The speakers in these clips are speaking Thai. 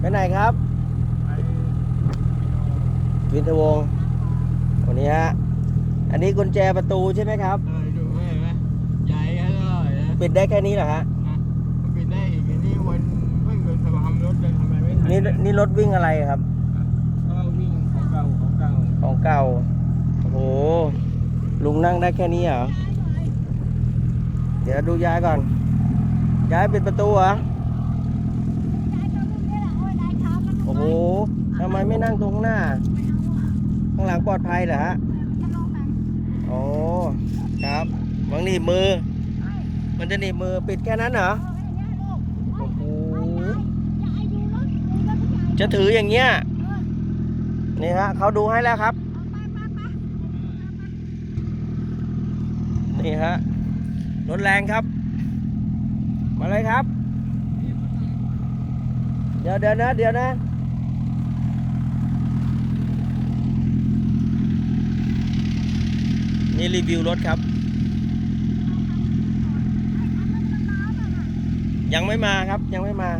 ไปไหนครับไปวินทวงศ์วันนี้ฮะอันนี้กุญแจประตูใช่ไหมครับเออดูเห็นไหมใหญ่อร่อยนะปิดได้แค่นี้เหรอฮะนะมันปิดได้อีกอันนี้วันเพิ่งเดินสะพานรถเลยทำไมไม่ทันนี่นี่รถวิ่งอะไรครับก็วิ่งของเก่าของเก่าของเก่าโอ้โหลุงนั่งได้แค่นี้เหรอเดี๋ยวดูยายก่อนยายปิดประตูเหรอ โอ้โห ทำไมไม่นั่งตรงข้างหน้า ข้างหลังปลอดภัยเหรอฮะโอ้ครับหวังหนีบมือ มันจะหนีบมือปิดแค่นั้นเหรอโอ้โหจะถืออย่างเงี้ยนี่ฮะเขาดูให้แล้วครับนี่ฮะรถแรงครับ มาเลยครับ เดี๋ยวเดี๋ยวนะเดี๋ยวนะ นี่รีวิวรถครับ ยังไม่มาครับยังไม่มา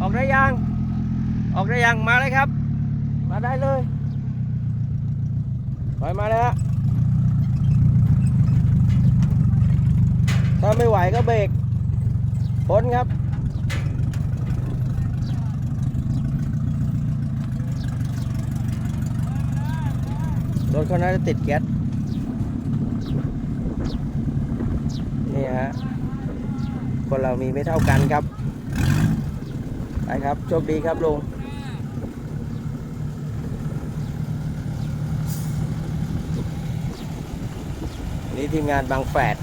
ออกได้ยัง ออกได้ยังมาเลยครับ มาได้เลยไปมาเลยฮะถ้าไม่ไหวก็เบรกพ้นครับ ถเขาน่าจะติดแก๊สนี่ฮะคนเรามีไม่เท่ากันครับไปครับโชคดีครับลุงนี่ทีมงานบางแฝด